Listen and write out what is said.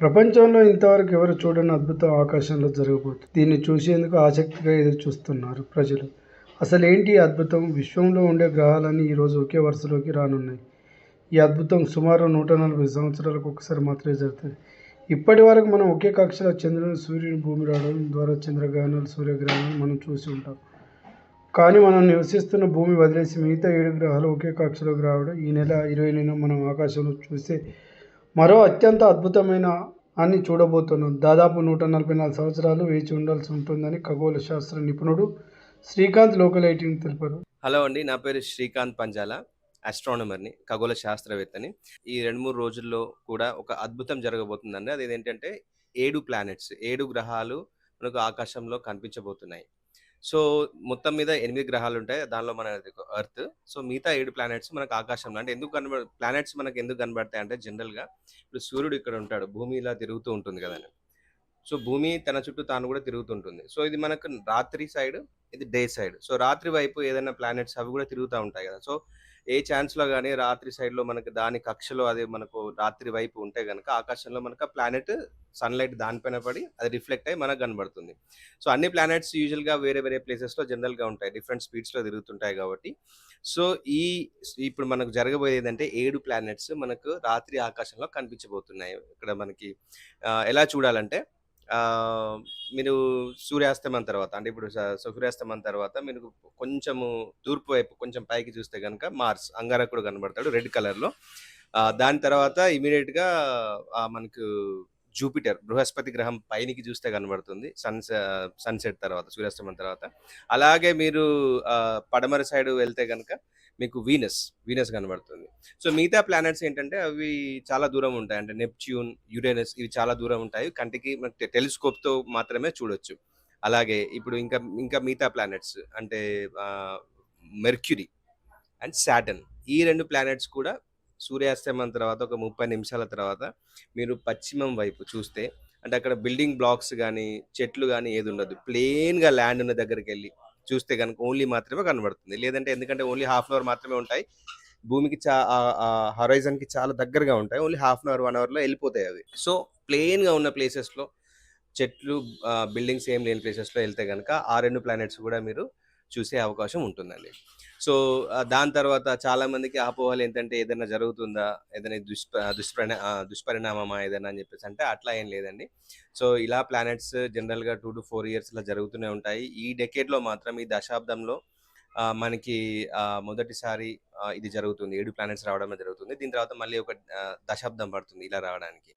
ప్రపంచంలో ఇంతవరకు ఎవరు చూడని అద్భుతం ఆకాశంలో జరగబోతుంది దీన్ని చూసేందుకు ఆసక్తిగా ఎదురు చూస్తున్నారు ప్రజలు. అసలు ఏంటి ఈ అద్భుతం? విశ్వంలో ఉండే గ్రహాలన్నీ ఈరోజు ఒకే వరుసలోకి రానున్నాయి. ఈ అద్భుతం సుమారు నూట నలభై సంవత్సరాలకు ఒకసారి మాత్రమే జరుగుతుంది. ఇప్పటి వరకు మనం ఒకే కక్షలో చంద్రుని సూర్యుని భూమి రావడం ద్వారా చంద్రగ్రహణాలు సూర్యగ్రహణాలు మనం చూసి ఉంటాం. కానీ మనం నివసిస్తున్న భూమి వదిలేసి మిగతా ఏడు గ్రహాలు ఒకే కక్షలోకి రావడం ఈ నెల ఇరవై నెల మనం ఆకాశంలో చూసే మరో అత్యంత అద్భుతమైన అని చూడబోతున్నాం. దాదాపు నూట నలభై నాలుగు సంవత్సరాలు వేచి ఉండాల్సి ఉంటుందని ఖగోళ శాస్త్ర నిపుణుడు శ్రీకాంత్ లోకల్ ఎయిటీన్ తెలిపారు. హలో అండి నా పేరు శ్రీకాంత్ పంజాల ఆస్ట్రానమర్ని ఖగోళ శాస్త్రవేత్తని. ఈ రెండు మూడు రోజుల్లో కూడా ఒక అద్భుతం జరగబోతుందండి. అది ఏంటంటే ఏడు ప్లానెట్స్ ఏడు గ్రహాలు మనకు ఆకాశంలో కనిపించబోతున్నాయి. సో మొత్తం మీద ఎనిమిది గ్రహాలు ఉంటాయి దానిలో మన ఎర్త్ సో మిగతా ఏడు ప్లానెట్స్ మనకు ఆకాశంలో అంటే ఎందుకు కనబడ ప్లానెట్స్ మనకు ఎందుకు కనబడతాయి అంటే జనరల్గా ఇప్పుడు సూర్యుడు ఇక్కడ ఉంటాడు. భూమి ఇలా తిరుగుతూ ఉంటుంది కదండి. సో భూమి తన చుట్టూ తాను కూడా తిరుగుతుంటుంది సో ఇది మనకు రాత్రి సైడ్ ఇది డే సైడ్. సో రాత్రి వైపు ఏదైనా ప్లానెట్స్ అవి కూడా తిరుగుతూ ఉంటాయి కదా. సో ఏ ఛాన్స్లో కానీ రాత్రి సైడ్లో మనకు దాని కక్షలో అది మనకు రాత్రి వైపు ఉంటే కనుక ఆకాశంలో మనకు ప్లానెట్ సన్లైట్ దానిపైన పడి అది రిఫ్లెక్ట్ అయ్యి మనకు కనబడుతుంది. సో అన్ని ప్లానెట్స్ యూజువల్గా వేరే వేరే ప్లేసెస్లో జనరల్గా ఉంటాయి. డిఫరెంట్ స్పీడ్స్లో తిరుగుతుంటాయి కాబట్టి. సో ఈ ఇప్పుడు మనకు జరగబోయేది ఏంటంటే ఏడు ప్లానెట్స్ మనకు రాత్రి ఆకాశంలో కనిపించబోతున్నాయి. ఇక్కడ మనకి ఎలా చూడాలంటే మీరు సూర్యాస్తమం తర్వాత అంటే ఇప్పుడు స- సూర్యాస్తమం తర్వాత మీరు కొంచెము తూర్పు వైపు కొంచెం పైకి చూస్తే కనుక మార్స్ అంగారకుడు కనబడతాడు రెడ్ కలర్లో. దాని తర్వాత ఇమీడియట్గా మనకు జూపిటర్ బృహస్పతి గ్రహం పైనికి చూస్తే కనబడుతుంది. సన్ సన్సెట్ తర్వాత సూర్యాస్తమం తర్వాత. అలాగే మీరు పడమర సైడ్ వెళ్తే కనుక మీకు వీనస్ వీనస్ కనబడుతుంది. సో మిగతా ప్లానెట్స్ ఏంటంటే అవి చాలా దూరం ఉంటాయి. అంటే నెప్ట్యూన్ యురేనస్ ఇవి చాలా దూరం ఉంటాయి. కంటికి మనకి మాత్రమే చూడొచ్చు. అలాగే ఇప్పుడు ఇంకా ఇంకా మిగతా ప్లానెట్స్ అంటే మెర్క్యూరీ అండ్ శాటన్ ఈ రెండు ప్లానెట్స్ కూడా సూర్యాస్తమయం తర్వాత ఒక ముప్పై నిమిషాల తర్వాత మీరు పశ్చిమం వైపు చూస్తే అంటే అక్కడ బిల్డింగ్ బ్లాక్స్ కానీ చెట్లు కానీ ఏది ఉండదు. ప్లెయిన్గా ల్యాండ్ ఉన్న దగ్గరికి వెళ్ళి చూస్తే కనుక ఓన్లీ మాత్రమే కనబడుతుంది. లేదంటే ఎందుకంటే ఓన్లీ హాఫ్ అన్ అవర్ మాత్రమే ఉంటాయి. భూమికి చా హరైజన్కి చాలా దగ్గరగా ఉంటాయి. Only half an hour one అవర్లో వెళ్ళిపోతాయి అవి. సో ప్లెయిన్గా ఉన్న ప్లేసెస్లో చెట్లు బిల్డింగ్స్ ఏం లేని ప్లేసెస్లో వెళ్తే కనుక ఆ రెండు ప్లానెట్స్ కూడా మీరు చూసే అవకాశం ఉంటుందండి. సో దాని తర్వాత చాలా మందికి అపోహలు ఏంటంటే ఏదైనా జరుగుతుందా? ఏదైనా దుష్ప దుష్పరిణ దుష్పరిణామమా? ఏదైనా అని చెప్పేసి అంటే అట్లా ఏం లేదండి. సో ఇలా ప్లానెట్స్ జనరల్గా టూ టు ఫోర్ ఇయర్స్ ఇలా జరుగుతూనే ఉంటాయి. ఈ డెకేడ్లో మాత్రం ఈ దశాబ్దంలో మనకి మొదటిసారి ఇది జరుగుతుంది. ఏడు ప్లానెట్స్ రావడమే జరుగుతుంది. దీని తర్వాత మళ్ళీ ఒక దశాబ్దం పడుతుంది ఇలా రావడానికి.